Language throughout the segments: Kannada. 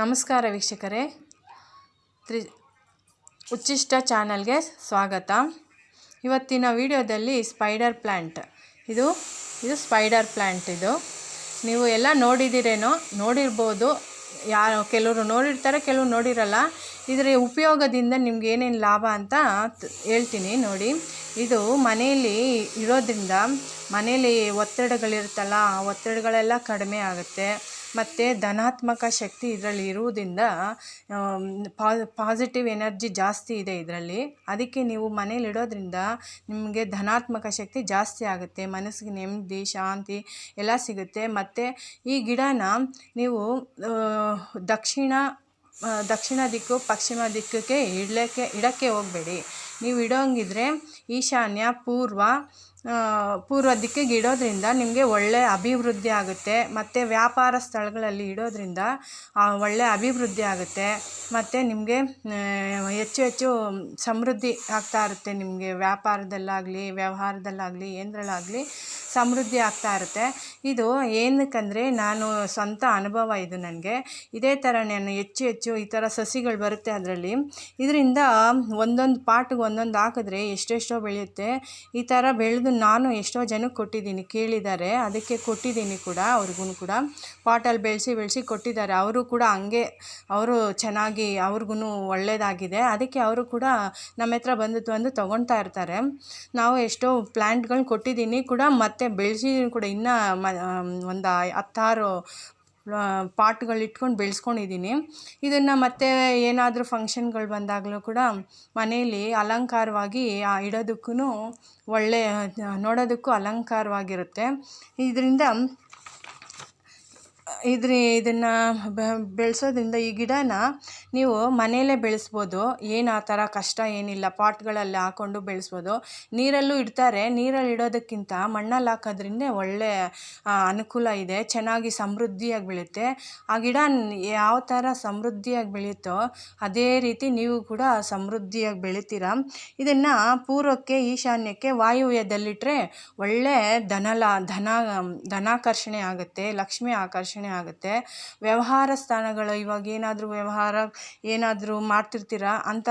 ನಮಸ್ಕಾರ ವೀಕ್ಷಕರೇ. ತ್ರಿ ಉಚ್ಚಿಷ್ಟ ಚಾನಲ್ಗೆ ಸ್ವಾಗತ. ಇವತ್ತಿನ ವಿಡಿಯೋದಲ್ಲಿ ಸ್ಪೈಡರ್ ಪ್ಲ್ಯಾಂಟ್ ಇದು ಇದು ಸ್ಪೈಡರ್ ಪ್ಲ್ಯಾಂಟ್ ಇದು. ನೀವು ಎಲ್ಲ ನೋಡಿದ್ದೀರೇನೋ ನೋಡಿರ್ಬೋದು. ಯಾರು ಕೆಲವರು ನೋಡಿರ್ತಾರೆ, ಕೆಲವರು ನೋಡಿರಲ್ಲ. ಇದರ ಉಪಯೋಗದಿಂದ ನಿಮ್ಗೆ ಏನೇನು ಲಾಭ ಅಂತ ಹೇಳ್ತೀನಿ ನೋಡಿ. ಇದು ಮನೆಯಲ್ಲಿ ಇರೋದ್ರಿಂದ ಮನೆಯಲ್ಲಿ ಒತ್ತಡಗಳಿರುತ್ತಲ್ಲ, ಆ ಒತ್ತಡಗಳೆಲ್ಲ ಕಡಿಮೆ ಆಗುತ್ತೆ. ಮತ್ತು ಧನಾತ್ಮಕ ಶಕ್ತಿ ಇದರಲ್ಲಿ ಇರುವುದರಿಂದ ಪಾಸಿಟಿವ್ ಎನರ್ಜಿ ಜಾಸ್ತಿ ಇದೆ ಇದರಲ್ಲಿ. ಅದಕ್ಕೆ ನೀವು ಮನೇಲಿ ಇಡೋದ್ರಿಂದ ನಿಮಗೆ ಧನಾತ್ಮಕ ಶಕ್ತಿ ಜಾಸ್ತಿ ಆಗುತ್ತೆ. ಮನಸ್ಸಿಗೆ ನೆಮ್ಮದಿ, ಶಾಂತಿ ಎಲ್ಲ ಸಿಗುತ್ತೆ. ಮತ್ತು ಈ ಗಿಡನ ನೀವು ದಕ್ಷಿಣ ದಕ್ಷಿಣ ದಿಕ್ಕು, ಪಶ್ಚಿಮ ದಿಕ್ಕಕ್ಕೆ ಇಡಲಿಕ್ಕೆ, ಇಡೋಕ್ಕೆ ಹೋಗಬೇಡಿ. ನೀವು ಇಡೋಂಗಿದ್ರೆ ಈಶಾನ್ಯ, ಪೂರ್ವ ಪೂರ್ವ ದಿಕ್ಕಿಗೆ ಇಡೋದ್ರಿಂದ ನಿಮಗೆ ಒಳ್ಳೆಯ ಅಭಿವೃದ್ಧಿ ಆಗುತ್ತೆ. ಮತ್ತು ವ್ಯಾಪಾರ ಸ್ಥಳಗಳಲ್ಲಿ ಇಡೋದ್ರಿಂದ ಒಳ್ಳೆಯ ಅಭಿವೃದ್ಧಿ ಆಗುತ್ತೆ. ಮತ್ತು ನಿಮಗೆ ಹೆಚ್ಚು ಹೆಚ್ಚು ಸಮೃದ್ಧಿ ಆಗ್ತಾ ಇರುತ್ತೆ ನಿಮಗೆ. ವ್ಯಾಪಾರದಲ್ಲಾಗಲಿ, ವ್ಯವಹಾರದಲ್ಲಾಗಲಿ ಏನರಲ್ಲಾಗಲಿ ಸಮೃದ್ಧಿ ಆಗ್ತಾ ಇರುತ್ತೆ. ಇದು ಏನಕ್ಕಂದರೆ, ನಾನು ಸ್ವಂತ ಅನುಭವ ಇದು ನನಗೆ. ಇದೇ ಥರ ನಾನು ಹೆಚ್ಚು ಹೆಚ್ಚು ಈ ಥರ ಸಸಿಗಳು ಬರುತ್ತೆ ಅದರಲ್ಲಿ. ಇದರಿಂದ ಒಂದೊಂದು ಪಾಟ್ಗೆ ಒಂದೊಂದು ಹಾಕಿದ್ರೆ ಎಷ್ಟೆಷ್ಟೋ ಬೆಳೆಯುತ್ತೆ. ಈ ಥರ ಬೆಳೆದು ನಾನು ಎಷ್ಟೋ ಜನಕ್ಕೆ ಕೊಟ್ಟಿದ್ದೀನಿ, ಕೇಳಿದ್ದಾರೆ. ಅದಕ್ಕೆ ಕೊಟ್ಟಿದ್ದೀನಿ ಕೂಡ, ಅವ್ರಿಗೂ ಕೂಡ. ಪಾಟಲ್ಲಿ ಬೆಳೆಸಿ ಬೆಳೆಸಿ ಕೊಟ್ಟಿದ್ದಾರೆ. ಅವರು ಕೂಡ ಹಂಗೆ, ಅವರು ಚೆನ್ನಾಗಿ ಅವ್ರಿಗೂ ಒಳ್ಳೆಯದಾಗಿದೆ ಅದಕ್ಕೆ ಅವರು ಕೂಡ ನಮ್ಮ ಹತ್ರ ಬಂದು ಬಂದು ತೊಗೊಳ್ತಾ ಇರ್ತಾರೆ. ನಾವು ಎಷ್ಟೋ ಪ್ಲ್ಯಾಂಟ್ಗಳನ್ನ ಕೊಟ್ಟಿದ್ದೀನಿ ಕೂಡ, ಮತ್ತೆ ಬೆಳೆಸಿ ಕೂಡ. ಇನ್ನೂ ಮ ಒಂದು ಹತ್ತಾರು ಪಾಟ್ಗಳು ಇಟ್ಕೊಂಡು ಬೆಳೆಸ್ಕೊಂಡಿದ್ದೀನಿ. ಇದನ್ನು ಮತ್ತೆ ಏನಾದರೂ ಫಂಕ್ಷನ್ಗಳು ಬಂದಾಗಲೂ ಕೂಡ ಮನೆಯಲ್ಲಿ ಅಲಂಕಾರವಾಗಿ ಇಡೋದಕ್ಕೂ ಒಳ್ಳೆಯ ನೋಡೋದಕ್ಕೂ ಅಲಂಕಾರವಾಗಿರುತ್ತೆ. ಇದರಿಂದ ಇದ್ರ, ಇದನ್ನು ಬೆಳೆಸೋದ್ರಿಂದ ಈ ಗಿಡನ ನೀವು ಮನೆಯಲ್ಲೇ ಬೆಳೆಸ್ಬೋದು. ಏನು ಆ ಥರ ಕಷ್ಟ ಏನಿಲ್ಲ. ಪಾಟ್ಗಳಲ್ಲಿ ಹಾಕ್ಕೊಂಡು ಬೆಳೆಸ್ಬೋದು. ನೀರಲ್ಲೂ ಇಡ್ತಾರೆ. ನೀರಲ್ಲಿ ಇಡೋದಕ್ಕಿಂತ ಮಣ್ಣಲ್ಲಿ ಹಾಕೋದ್ರಿಂದ ಒಳ್ಳೆ ಅನುಕೂಲ ಇದೆ. ಚೆನ್ನಾಗಿ ಸಮೃದ್ಧಿಯಾಗಿ ಬೆಳೆಯುತ್ತೆ. ಆ ಗಿಡ ಯಾವ ಥರ ಸಮೃದ್ಧಿಯಾಗಿ ಬೆಳೆಯುತ್ತೋ ಅದೇ ರೀತಿ ನೀವು ಕೂಡ ಸಮೃದ್ಧಿಯಾಗಿ ಬೆಳಿತೀರ. ಇದನ್ನು ಪೂರ್ವಕ್ಕೆ ಈಶಾನ್ಯಕ್ಕೆ ವಾಯುವ್ಯದಲ್ಲಿಟ್ಟರೆ ಒಳ್ಳೆ ಧನಲ, ಧನ, ಧನಾಕರ್ಷಣೆ ಆಗುತ್ತೆ, ಲಕ್ಷ್ಮಿ ಆಕರ್ಷಣೆ ಆಗುತ್ತೆ. ವ್ಯವಹಾರ ಸ್ಥಾನಗಳು, ಇವಾಗ ಏನಾದರೂ ವ್ಯವಹಾರ ಏನಾದರೂ ಮಾಡ್ತಿರ್ತೀರಾ? ಅಂಥ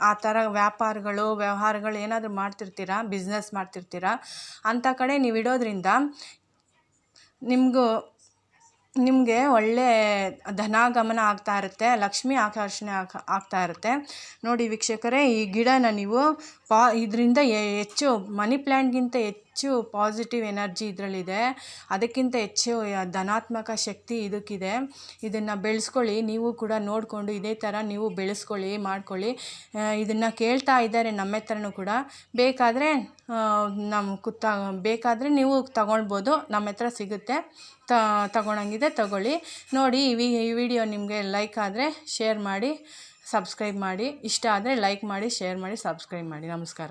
ಆ ಥರ ವ್ಯಾಪಾರಗಳು, ವ್ಯವಹಾರಗಳು ಏನಾದರೂ ಮಾಡ್ತಿರ್ತೀರಾ? ಬಿಸ್ನೆಸ್ ಮಾಡ್ತಿರ್ತೀರಾ? ಅಂಥ ಕಡೆ ನೀವು ಇಡೋದ್ರಿಂದ ನಿಮಗೂ, ನಿಮಗೆ ಒಳ್ಳೆ ಧನಾಗಮನ ಆಗ್ತಾ ಇರುತ್ತೆ, ಲಕ್ಷ್ಮಿ ಆಕರ್ಷಣೆ ಆಗ ಆಗ್ತಾ ಇರುತ್ತೆ. ನೋಡಿ ವೀಕ್ಷಕರೇ, ಈ ಗಿಡನ ನೀವು ಪಾ ಇದರಿಂದ ಹೆಚ್ಚು ಮನಿ ಪ್ಲ್ಯಾಂಟ್ಗಿಂತ ಹೆಚ್ಚು ಪಾಸಿಟಿವ್ ಎನರ್ಜಿ ಇದರಲ್ಲಿದೆ. ಅದಕ್ಕಿಂತ ಹೆಚ್ಚು ಧನಾತ್ಮಕ ಶಕ್ತಿ ಇದಕ್ಕಿದೆ. ಇದನ್ನು ಬೆಳೆಸ್ಕೊಳ್ಳಿ, ನೀವು ಕೂಡ ನೋಡಿಕೊಂಡು ಇದೇ ಥರ ನೀವು ಬೆಳೆಸ್ಕೊಳ್ಳಿ, ಮಾಡ್ಕೊಳ್ಳಿ. ಇದನ್ನು ಕೇಳ್ತಾ ಇದ್ದಾರೆ ನಮ್ಮ ಹತ್ರನೂ ಕೂಡ. ಬೇಕಾದರೆ ನಮ್ಮ ಕುತ್ತ, ಬೇಕಾದರೆ ನೀವು ತಗೊಳ್ಬೋದು. ನಮ್ಮ ಹತ್ರ ಸಿಗುತ್ತೆ. ತ, ತಗೊಳಂಗಿದೆ, ತಗೊಳ್ಳಿ. ನೋಡಿ ಈ ವಿಡಿಯೋ ನಿಮಗೆ ಲೈಕ್ ಆದರೆ, ಶೇರ್ ಮಾಡಿ. ಸಬ್ಸ್ಕ್ರೈಬ್ ಮಾಡಿ ಇಷ್ಟ ಆದರೆ ಲೈಕ್ ಮಾಡಿ ಶೇರ್ ಮಾಡಿ ಸಬ್ಸ್ಕ್ರೈಬ್ ಮಾಡಿ. ನಮಸ್ಕಾರ.